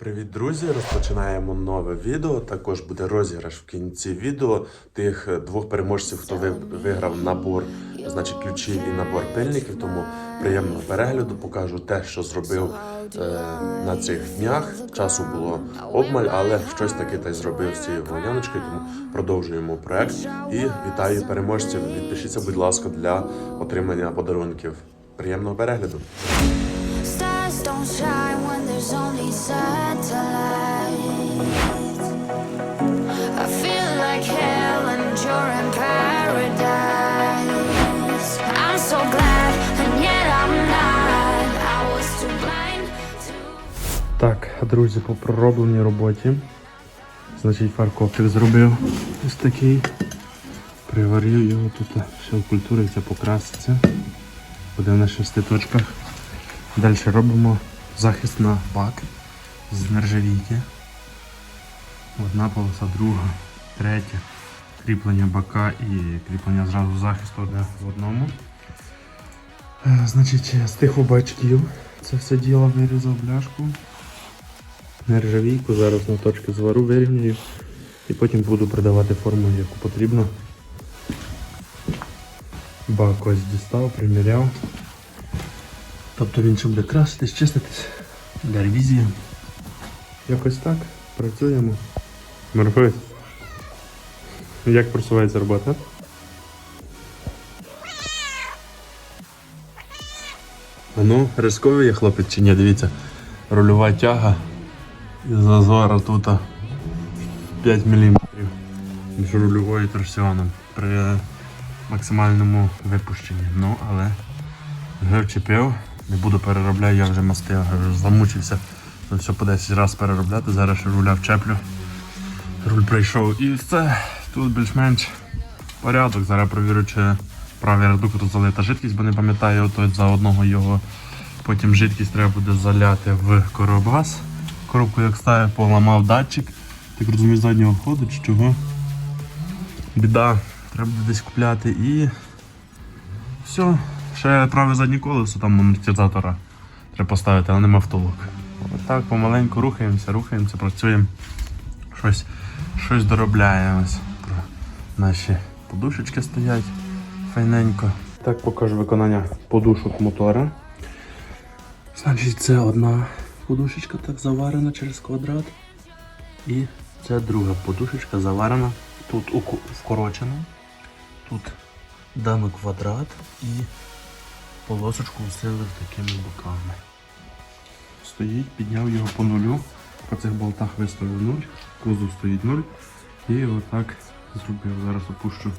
Привіт, друзі! Розпочинаємо нове відео. Також буде розіграш в кінці відео тих двох переможців, хто ви- виграв набор, значить ключі і набор пильників. Тому приємного перегляду. Покажу те, що зробив е, на цих днях. Часу було обмаль, але щось таке та й зробив з цією волоняночкою. Тому продовжуємо проект. І вітаю переможців. Відпишіться, будь ласка, для отримання подарунків. Приємного перегляду. Так, друзі, по проробленій роботі. Значить, фаркопчик зробив ось такий. Приварив його тут, все окультуриться, покраситься. Буде на шести точках. Далі робимо захист на бак з нержавійки. Одна полоса, друга, третя. Кріплення бака і кріплення зразу захисту одне в одному. Е, Значить, з тих бачків це все діло вирізав бляшку. Нержавійку зараз на точки звару вирівнюю і потім буду придавати форму, яку потрібно. Бак ось дістав, приміряв. Тобто він ще буде краситись, чиститись для ревізії. Якось так. Працюємо. Морфець. Як просувається робота? А ну, рисковий є хлопець чи ні, дивіться. Рульова тяга і зазора тут 5 мм між рульовою торсіоном при максимальному випущенні. Ну, але вже вчепив, не буду переробляти, я вже мастив, замучився все по 10 разів переробляти. Зараз руля вчеплю. Руль прийшов і все. Тут більш-менш порядок. Зараз провірю, чи правий редуктор залита жидкість, бо не пам'ятаю, ото за одного його потім жидкість треба буде заляти в коробгаз. Коробку як ставив, поламав датчик. Так розумію, заднього входу чи чого. Біда, треба буде десь купляти і все. Ще праве заднє колесо там амортизатора треба поставити, але нема втулок. Отак помаленьку рухаємося, рухаємося, працюємо. Щось, щось доробляємо. Наші подушечки стоять файненько. Так покажу виконання подушок мотора. Значить, це одна подушечка так заварена через квадрат. І це друга подушечка заварена. Тут вкорочена. Тут дано квадрат і полосочку усилив такими боками. Стоїть, підняв його по нулю. По цих болтах виставив нуль, кузов стоїть нуль. І отак зробив. Зараз опущу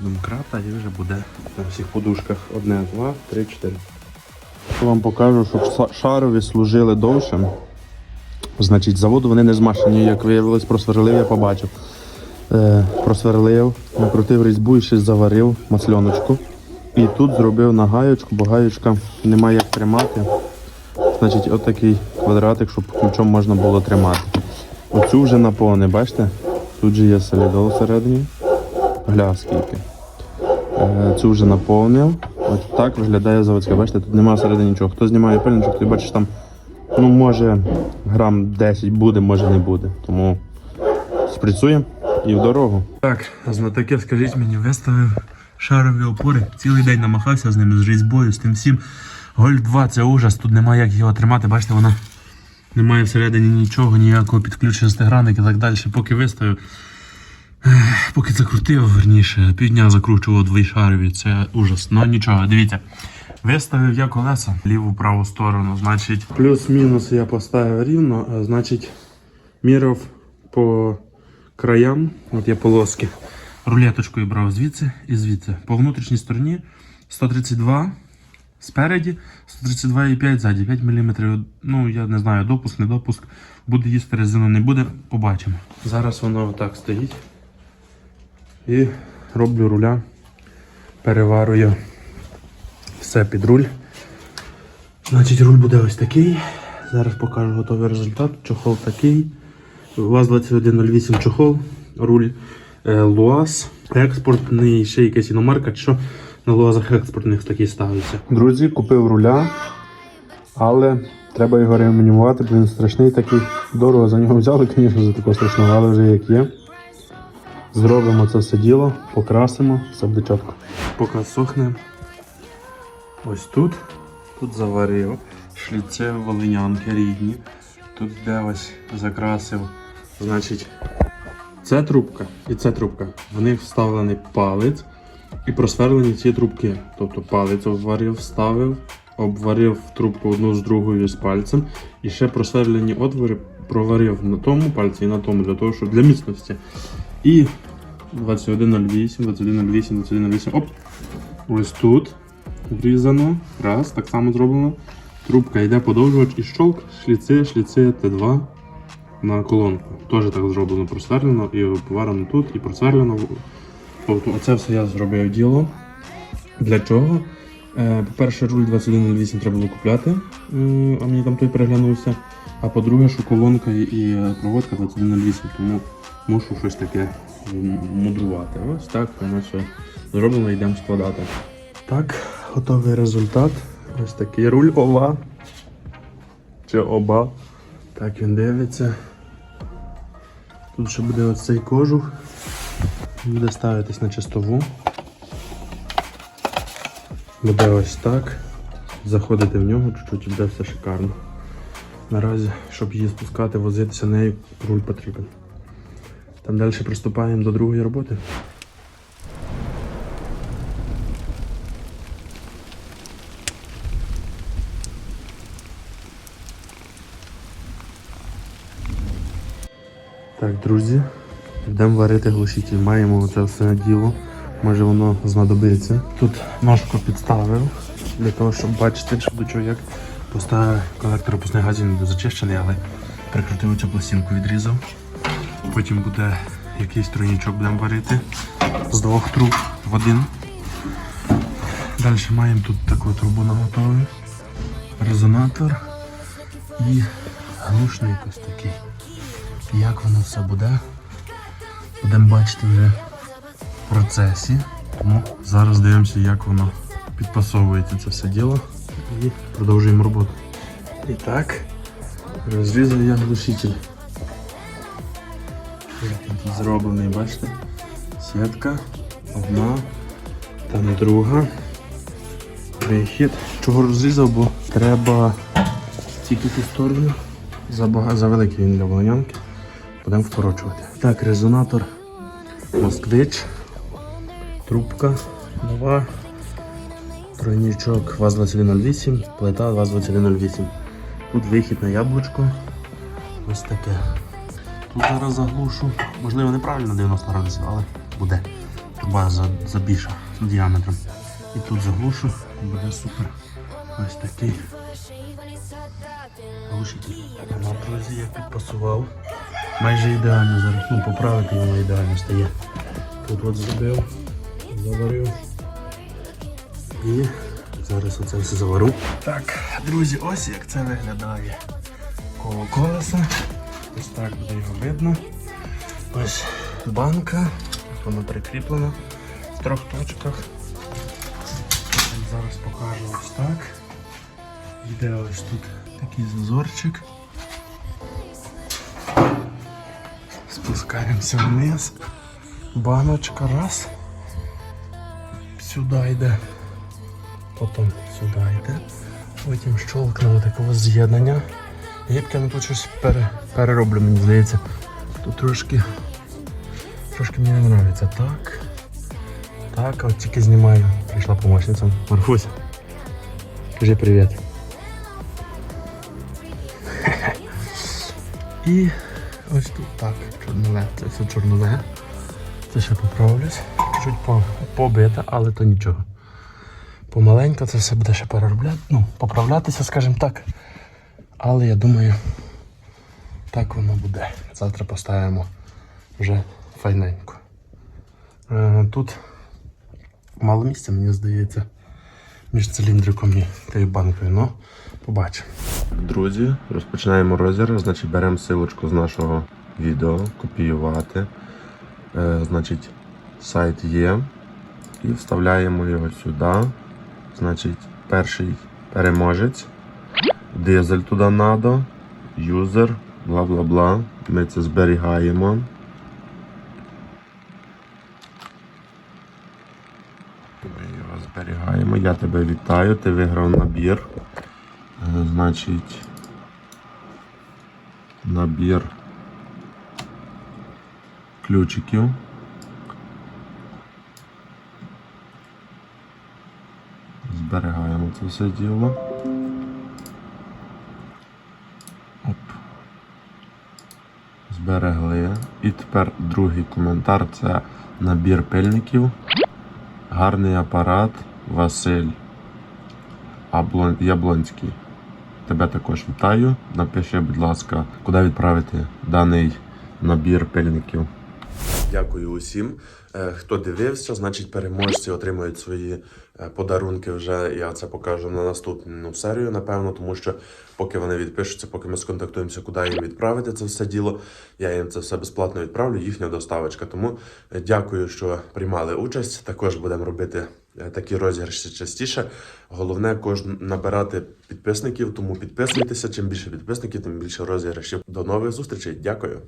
домкрата і вже буде на всіх подушках. Одне, два, три, чотири. Вам покажу, щоб шарові служили довше. Значить, заводу вони не змашені, як виявилось, просверлив, я побачив. Е, просверлив, накрутив різьбу і ще заварив масльоночку. І тут зробив на гаєчку, бо гаєчка немає як тримати. Значить, отакий квадратик, щоб ключом можна було тримати. Оцю вже наповни, бачите? Тут же є солідол всередині. Гля скільки. Е, Цю вже наповнив. От так виглядає заводська. Бачите, тут немає всередині нічого. Хто знімає пильничок, ти бачиш там, ну може грам 10 буде, може не буде. Тому спрацюємо і в дорогу. Так, знатоки, скажіть мені, виставив шарові опори. Цілий день намахався з ними, з різьбою, з тим всім. Гольф 2 це ужас, тут немає як його тримати, бачите, вона немає всередині нічого, ніякого підключення стегранок і так далі. Поки виставив, поки закрутив, верніше, півдня закручував двошарові, це ужас. Ну нічого, дивіться. Виставив я колеса ліву праву сторону, значить. Плюс-мінус я поставив рівно, значить міряв по краям, от є полоски. Рулеточкою брав звідси і звідси. По внутрішній стороні 132 спереді, 132,5 ззаді, 5 мм. Ну, я не знаю, допуск, не допуск. Буде їсти резину, не буде, побачимо. Зараз воно отак стоїть. І роблю руля, переварую все під руль. Значить, руль буде ось такий. Зараз покажу готовий результат. Чохол такий. ВАЗ-2108 чохол, руль Луаз. Експортний, ще якась іномарка, що на луазах експортних такий ставиться. Друзі, купив руля, але Треба його реанімувати, бо він страшний такий. Дорого за нього взяли, звісно, за такого страшного, але вже як є. Зробимо це все діло, покрасимо, все буде чітко. Поки сохне. Ось тут. Тут заварив. Шліце волинянки рідні. Тут де ось закрасив. Значить, це трубка і це трубка. В них вставлений палець і просверлені ці трубки. Тобто палець обварив, вставив, обварив трубку одну з другою з пальцем і ще просверлені отвори проварив на тому пальці і на тому, для того, щоб для міцності. І 2108, 2108, 2108. Оп! Ось тут врізано. Раз, так само зроблено. Трубка йде подовжувач і щолк, шліци, шліци Т2 на колонку. Теж так зроблено, просверлено і поварено тут, і просверлено. Тобто оце все я зробив діло. Для чого? Е, По-перше, руль 2108 треба було купляти, а мені там той переглянувся. А по-друге, що колонка і проводка 2108, тому мушу щось таке мудрувати. Ось так воно все зроблено, йдемо складати. Так, готовий результат. Ось такий руль ова. Чи оба. Так він дивиться. Тут ще буде оцей кожух. Буде ставитись на чистову. Буде ось так. Заходити в нього, чуть-чуть і буде все шикарно. Наразі, щоб її спускати, возитися нею, руль потрібен. Там далі приступаємо до другої роботи. Так, друзі, йдемо варити глушитель. Маємо це все діло. Може воно знадобиться. Тут ножку підставив для того, щоб бачити, що до чого як. Поставив колектор пусних газів не зачищений, але прикрутив цю пластинку, відрізав. Потім буде якийсь тройнічок будемо варити з двох труб в один. Далі маємо тут таку трубу наготові, резонатор і глушник ось такий. Як воно все буде, будемо бачити вже в процесі. Тому зараз дивимося, як воно підпасовується це все діло і продовжуємо роботу. І так, розрізав я глушитель. Зроблений, бачите? Сітка, одна, там друга. Вихід. Чого розрізав, бо треба тільки ту сторону. Забага... Завеликий він для волонянки. Будемо вкорочувати. Так, резонатор Москвич, трубка нова, тройничок ВАЗ-2108, плита ВАЗ-2108. Тут вихід на яблучко. Ось таке. Тут зараз заглушу. Можливо, неправильно 90 градусів, але буде. Труба за- забільша діаметром. І тут заглушу, буде супер. Ось такий. Глушитель. На друзі я підпасував. Майже ідеально зараз. Ну, поправити воно ідеально стає. Тут от зробив, заварив. І зараз оце все завару. Так, друзі, ось як це виглядає. Коло колеса. Ось так буде його видно. Ось банка. Воно прикріплено в трьох точках. Зараз покажу ось так. Йде ось тут такий зазорчик. Спускаємося вниз. Баночка раз. Сюди йде. Потім сюди йде. Потім щолкнуло такого з'єднання. Гібки ну тут щось пере, перероблю, мені здається. Тут трошки. Трошки мені не подобається. Так. Так, от тільки знімаю. Прийшла помощниця. Марфусь. Кажи привіт. І ось тут так, чорнове, це все чорнове. Це ще поправлюсь. Чуть по, побите, але то нічого. Помаленько це все буде ще переробляти, ну, поправлятися, скажімо так. Але я думаю, так воно буде. Завтра поставимо вже файненько. Е, тут мало місця, мені здається, між циліндриком і тією банкою. Ну, побачимо. Друзі, розпочинаємо розіграш. Значить, беремо силочку з нашого відео, копіювати. Е, значить, сайт є. І вставляємо його сюди. Значить, перший переможець Дизель туди надо. Юзер, бла бла бла. Ми це зберігаємо. Ми його зберігаємо. Я тебе вітаю. Ти виграв набір. Е, Значить. Набір ключиків. Зберігаємо це все діло. Оп. Зберегли. І тепер другий коментар це набір пильників. Гарний апарат Василь Яблонський. Тебе також вітаю. Напиши, будь ласка, куди відправити даний набір пильників. Дякую усім. Е, Хто дивився, значить переможці отримують свої е, подарунки вже. Я це покажу на наступну серію, напевно, тому що поки вони відпишуться, поки ми сконтактуємося, куди їм відправити це все діло, я їм це все безплатно відправлю, їхня доставочка. Тому е, дякую, що приймали участь. Також будемо робити такі розіграші частіше. Головне кожен набирати підписників, тому підписуйтеся. Чим більше підписників, тим більше розіграшів. До нових зустрічей. Дякую.